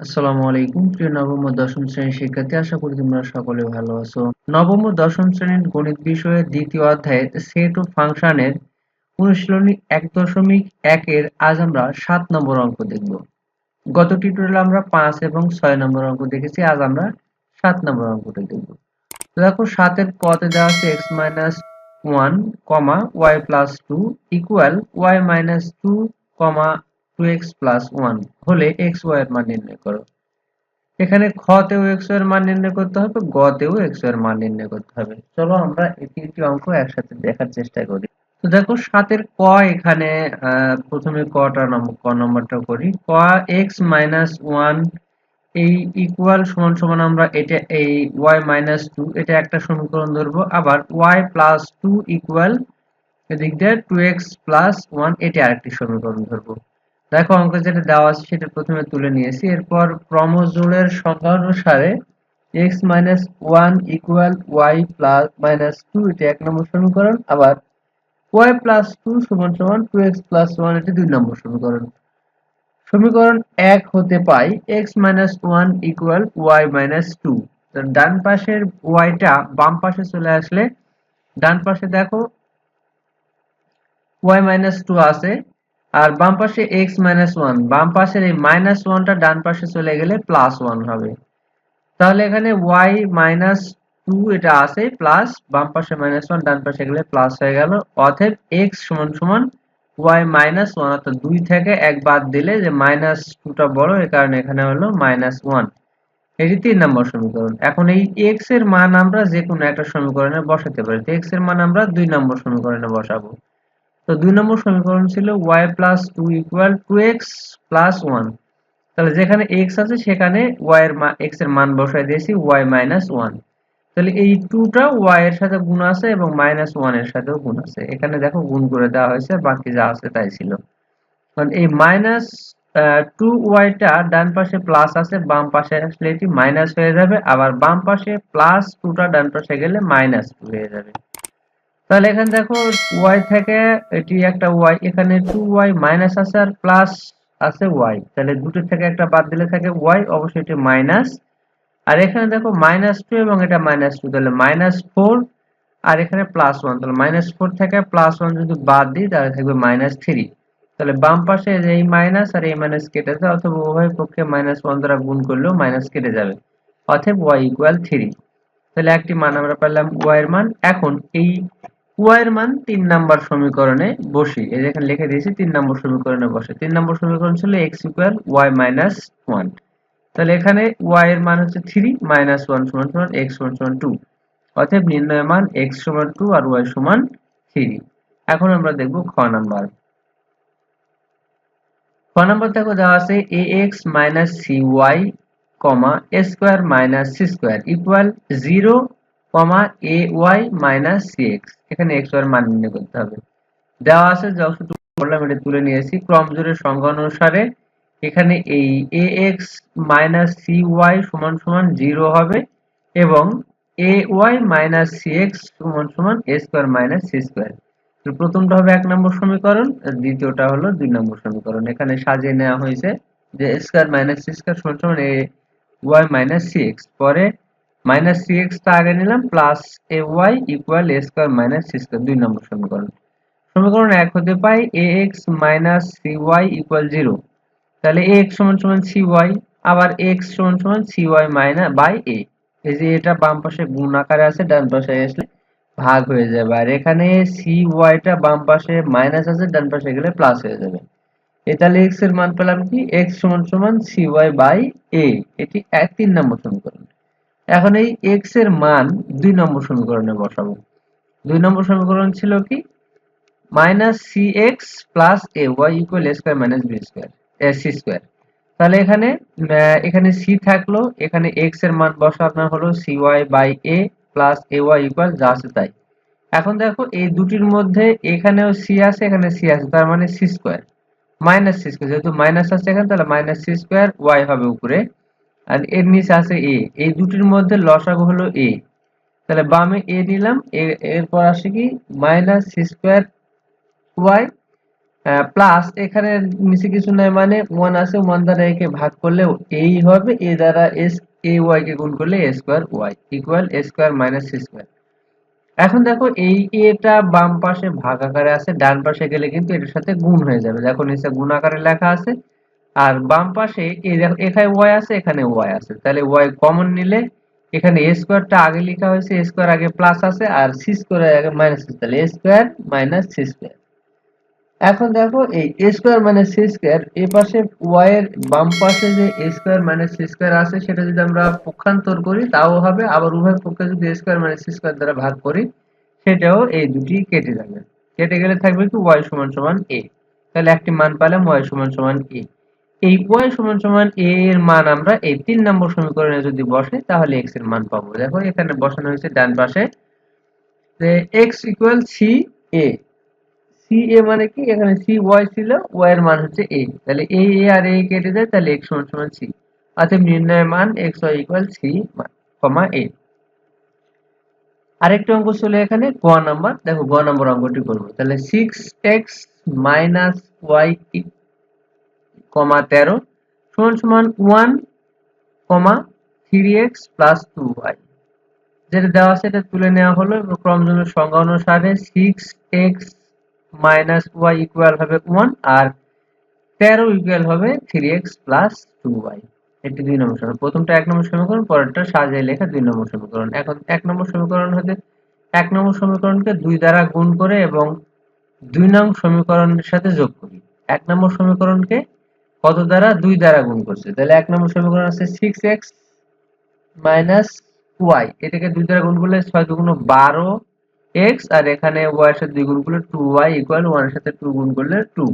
আসসালামু আলাইকুম। প্রিয় নবম ও দশম শ্রেণির শিক্ষার্থী, আশা করি তোমরা সকলে ভালো আছো। নবম ও দশম শ্রেণির গণিত বিষয়ের দ্বিতীয় অধ্যায়ে সেট ও ফাংশনের অনুশীলনী এক দশমিক একের আজ আমরা সাত নম্বর অঙ্ক দেখব। গত টিউটোরিয়ালে আমরা পাঁচ এবং ছয় নম্বর অঙ্ক দেখেছি, আজ আমরা সাত নম্বর অঙ্কটা দেখব। দেখো, সাতের পথে দেওয়া আছে x minus one comma y plus two equal y minus two comma two x plus one হলে এক্স ওয়াই এর মান নির্ণয় করো। এখানে খ তেও এক্সের মান নির্ণয় করতে হবে গ তেও এক্সের মান নির্ণয় করতে হবে। চলো আমরা এই তিনটি অঙ্ক একসাথে দেখার চেষ্টা করি। তো দেখো সাতের ক এখানে প্রথমে কটা নম্বর ক নম্বরটা করি। ক এক্স মাইনাস ওয়ান এই ইকুয়াল সমান সমান আমরা এটা, এই ওয়াই মাইনাস টু এটা একটা সমীকরণ ধরবো। আবার ওয়াই প্লাস টু ইকুয়াল এদিক দিয়ে টু এক্স প্লাস ওয়ান এটা আরেকটি সমীকরণ ধরবো। দেখো অঙ্ক যেটা দেওয়া আছে সেটা প্রথমে তুলে নিয়েছি। এরপর ক্রমজোড়ের সংখ্যা অনুসারে x minus one equal y plus minus two এটা এক নম্বর সমীকরণ। আবার y প্লাস টু সমান সমান টু এক্স প্লাস ওয়ান এটি দুই নম্বর সমীকরণ। সমীকরণ এক হতে পাই x minus one equal y minus two ডান পাশের ওয়াইটা বাম পাশে চলে আসলে, ডান পাশে দেখো ওয়াই মাইনাস টু আছে আর বাম পাশে এক্স মাইনাস ওয়ান বাম পাশের এই মাইনাস ওয়ানটা ডান পাশে চলে গেলে প্লাস ওয়ান হবে। তাহলে এখানে ওয়াই মাইনাস টু এটা আছে প্লাস বাম পাশে মাইনাস ওয়ান ডান পাশে গেলে প্লাস হয়ে গেল। অতএব এক্স সমান সমান ওয়াই মাইনাস ওয়ান অর্থাৎ দুই থেকে এক বাদ দিলে যে মাইনাস টুটা বড়, এ কারণে এখানে হলো মাইনাস ওয়ান এটি তিন নম্বর সমীকরণ। এখন এই এক্সের মান আমরা যে কোনো একটা সমীকরণে বসাতে পারি। এক্সের মান আমরা দুই নম্বর সমীকরণে বসাবো। তো দুই নম্বর সমীকরণ ছিল y plus two equal two x plus one তাহলে যেখানে x আছে, সেখানে y এর x এর মান বসাই দিয়েছি, y মাইনাস ওয়ান তাহলে এই টুটা y এর সাথে গুণ আছে এবং মাইনাস ওয়ানের সাথেও গুণ আছে। এখানে দেখো গুণ করে দেওয়া হয়েছে বাকি যা আছে তাই ছিল। কারণ এই মাইনাস টু ওয়াইটা ডান পাশে প্লাস আছে, বাম পাশে আসলে এটি মাইনাস হয়ে যাবে, আবার বাম পাশে প্লাস টুটা ডান পাশে গেলে মাইনাস টু হয়ে যাবে। তাহলে এখানে দেখো y থেকে এটি একটা y, এখানে 2y মাইনাস আছে আর প্লাস আছে y তাহলে দুটো থেকে একটা বাদ দিলে থাকে y, অবশ্যই এটি মাইনাস আর এখানে দেখো মাইনাস টু এবং এটা মাইনাস টু তাহলে মাইনাস ফোর আর এখানে প্লাস ওয়ান তাহলে মাইনাস ফোর থেকে প্লাস ওয়ান যদি বাদ দিই তাহলে থাকবে মাইনাস থ্রি তাহলে বাম পাশে এই মাইনাস আর এই মাইনাস কেটে যায়, অথবা উভয় পক্ষে মাইনাস ওয়ান দ্বারা গুণ করলেও মাইনাস কেটে যাবে। অথব y ইকুয়াল থ্রি তাহলে একটি মান আমরা পেলাম y এর মান। এখন এই এর মান তিন নাম্বার সমীকরণে বসি। এই যেখানে লিখে দিয়েছি, তিন নম্বর সমীকরণে বসে। তিন নম্বর সমীকরণ ছিল x ইকুয়াল y মাইনাস ওয়ান তাহলে এখানে y এর মান হচ্ছে থ্রি মাইনাস ওয়ান সমান সমান x সমান সমান টু অতএব নির্ণয় মান x সমান টু আর y সমান থ্রি এখন আমরা দেখব খ নাম্বার। খ নাম্বার দেখো, দেওয়া আছে ax মাইনাস cy কমা a square minus c square equal zero comma a y minus c x এখানে এক্স ওয়াই মান নির্ণয় করতে হবে। দেওয়া আছে যতটুকু বললাম এটা তুলে নিয়েছি। ক্রম জোরের সংখ্যা অনুসারে এখানে এই a x minus c y সমান সমান জিরো হবে এবং a y minus c x সমান সমান a square minus c square প্রথমটা হবে এক নম্বর সমীকরণ দ্বিতীয়টা হলো দুই নম্বর সমীকরণ। এখানে সাজিয়ে নেওয়া হয়েছে যে স্কোয়ার মাইনাস সি স্কোয়ার সমান a y minus c x পরে মাইনাস সি এক্স তা আগে নিলাম plus a y equal a square minus c square দুই নম্বর সমীকরণ। সমীকরণ এক হতে পাই a x minus c y equal zero তাহলে এ এক্স সমান সমান সি ওয়াই আবার এক্স সমান সমান c y minus by a এই যে এটা বাম পাশে গুণ আকারে আছে, ডান পাশে আসলে ভাগ হয়ে যাবে। আর এখানে সি ওয়াইটা বাম পাশে মাইনাস আছে, ডান পাশে গেলে প্লাস হয়ে যাবে। এ তাহলে এক্সের মান পেলাম কি? এক্স সমান সমান সি ওয়াই বাই এ এটি এক তিন নম্বর সমীকরণ। এখন এই এক্সের মান দুই নম্বর সমীকরণে বসাবো। দুই নম্বর সমীকরণ ছিল কি? Minus c x plus a y equal a square minus b square c square তাহলে এখানে এখানে সি থাকল, এখানে এক্সের মান বসানো হলো c y by a plus a y equal যা আছে তাই। এখন দেখো, এই দুটির মধ্যে এখানেও সি আছে, এখানে সি আছে, তার মানে c square minus c square যেহেতু মাইনাস আছে এখানে, তাহলে মাইনাস সি স্কোয়ার ওয়াই হবে উপরে। আর এর নিচে আছে এ। এই দুটির মধ্যে লসাগু হলো এ। তাহলে বামে এ নিলাম এরপর আসে কি? Minus c square y plus এখানে নিচে কিছু নাই মানে ওয়ান আছে, ওয়ান দ্বারা একে ভাগ করলে এই হবে, এ দ্বারা এস, এ ওয়াই কে গুণ করলে a square y equal a square minus square. এখন দেখো এই এটা বাম পাশে ভাগ আকারে আছে, ডান পাশে গেলে কিন্তু এটার সাথে গুণ হয়ে যাবে। দেখো নিচে গুণ আকারে লেখা আছে আর বাম পাশে এখানে ওয়াই আছে, এখানে ওয়াই আছে। তাহলে ওয়াই কমন নিলে এখানে এ স্কোয়ারটা আগে লেখা হয়েছে এ স্কোয়ার আগে প্লাস আছে আর সি স্কোয়ার আগে মাইনাস আছে। তাহলে a square minus c square এখন দেখো এই a square minus c square এ পাশে ওয়াই এর বাম পাশে যে a square minus c square আছে, সেটা যদি আমরা পক্ষান্তর করি, তাও হবে। আবার উভয় পক্ষে যদি a square minus c square দ্বারা ভাগ করি, সেটাও এই দুটি কেটে যাবে। কেটে গেলে থাকবে কি? ওয়াই সমান সমান এ তাহলে একটি মান পেলাম ওয়াই সমান সমান এ এই ওয়াই সমান সমান এ এর মান আমরা এই তিন নম্বর সমীকরণে যদি বসে, তাহলে এক্সের মান পাবো। দেখো, এখানে বসানো হয়েছে ডান পাশে যে x equal c a c a মানে কি? এখানে সি ওয়াই ছিল ওয়াই এর মান হচ্ছে এ তাহলে এ এ আর এ কেটে যায় তাহলে এক্স সমান সমান সি অতএব নির্ণয় মান x y equal c comma a আরেকটা অঙ্ক ছিল এখানে, গ নাম্বার। দেখো, গ নাম্বার অঙ্কটি করব। তাহলে six x minus y comma তেরো, সমান সমান one comma three x plus two y যেটা দেওয়া এটা তুলে নেওয়া হলো এবং ক্রমজনের সংজ্ঞা অনুসারে six x minus y equal হবে ওয়ান আর তেরো ইকুয়াল হবে three x plus two y এটি দুই নম্বর সমীকরণ। প্রথমটা এক নম্বর সমীকরণ, পরেরটা সাজিয়ে লেখা দুই নম্বর সমীকরণ। এখন এক নম্বর সমীকরণ হতে এক নম্বর সমীকরণকে দুই দ্বারা গুণ করে এবং দুই নং সমীকরণের সাথে যোগ করি। এক নম্বর সমীকরণকে কত দ্বারা? দুই দ্বারা গুণ করছে। তাহলে এক নম্বর সমীকরণ আছে সিক্স এক্স মাইনাস ওয়াই এটাকে দুই দ্বারা গুণ করলে ছয় দুগুণ বারো এক্স আর এখানে ওয়াই এর সাথে দুই গুণ করলে টু ওয়াই ইকুয়াল ওয়ানের সাথে টু গুণ করলে টু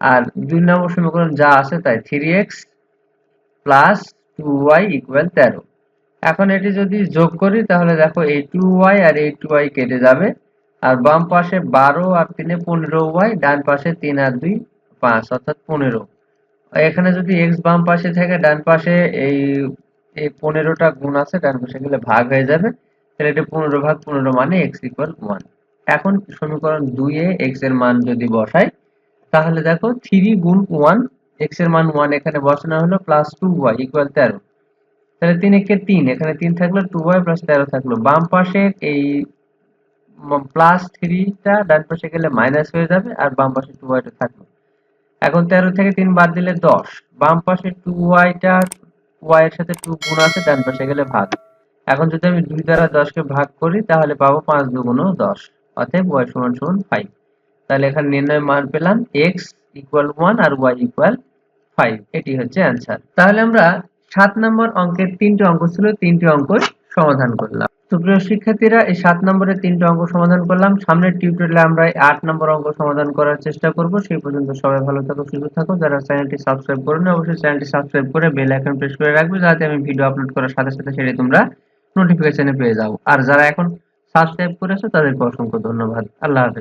আর দুই নম্বর সমীকরণ যা আছে তাই three x plus two y equal তেরো। এখন এটি যদি যোগ করি, তাহলে দেখো এই টু ওয়াই আর এই টু ওয়াই কেটে যাবে। আর বাম পাশে বারো আর তিনে পনেরো ওয়াই ডান পাশে তিন আর দুই, পাঁচ, অর্থাৎ পনেরো। এখানে যদি এক্স বাম পাশে থাকে, ডান পাশে এই এই পনেরোটা গুণ আছে, ডান পাশে গেলে ভাগ হয়ে যাবে। তাহলে এটা পনেরো ভাগ পনেরো মানে এক্স ইকুয়াল ওয়ান এখন সমীকরণ এ এক্সের মান যদি বসাই, তাহলে দেখো থ্রি গুণ ওয়ান এক্সের মান ওয়ান এখানে বসানো হলো প্লাস টু ওয়াই ইকুয়াল তেরো। তাহলে তিন একে তিন, এখানে তিন থাকল টু ওয়াই প্লাস তেরো থাকল। বাম পাশে এই প্লাস থ্রিটা ডান পাশে গেলে মাইনাস হয়ে যাবে, আর বাম পাশে টু ওয়াইটা থাকল। এখন তেরো থেকে তিন বাদ দিলে দশ। বাম পাশে টু ওয়াইটা ওয়াই এর সাথে টু গুণ আছে, ডান পাশে গেলে ভাগ। এখন যদি আমি দুই দ্বারা দশকে ভাগ করি, তাহলে পাবো পাঁচ দুগুণ দশ, অতএব ওয়াই সমান সমান ফাইভ তাহলে এখানে নির্ণয় মান পেলাম এক্স ইকুয়াল ওয়ান আর ওয়াই ইকুয়াল ফাইভ এটি হচ্ছে অ্যান্সার তাহলে আমরা সাত নম্বর অঙ্কের তিনটি অঙ্ক ছিল, তিনটি অঙ্ক সমাধান করলাম। তো প্রিয় শিক্ষার্থীরা, এই সাত নম্বরের তিনটে অঙ্ক সমাধান করলাম। সামনের টিউটোরিয়ালে আমরা এই আট নম্বর অঙ্ক সমাধান করার চেষ্টা করব। সেই পর্যন্ত সবাই ভালো থাকো, সুস্থ থাকো। যারা চ্যানেলটি সাবস্ক্রাইব করেন অবশ্যই চ্যানেলটি সাবস্ক্রাইব করে বেল আইকন প্রেস করে রাখবে, যাতে আমি ভিডিও আপলোড করার সাথে সাথে সেটি তোমরা নোটিফিকেশনে পেয়ে যাও। আর যারা এখন সাবস্ক্রাইব করেছ, তাদেরকে অসংখ্য ধন্যবাদ। আল্লাহ হাফেজ।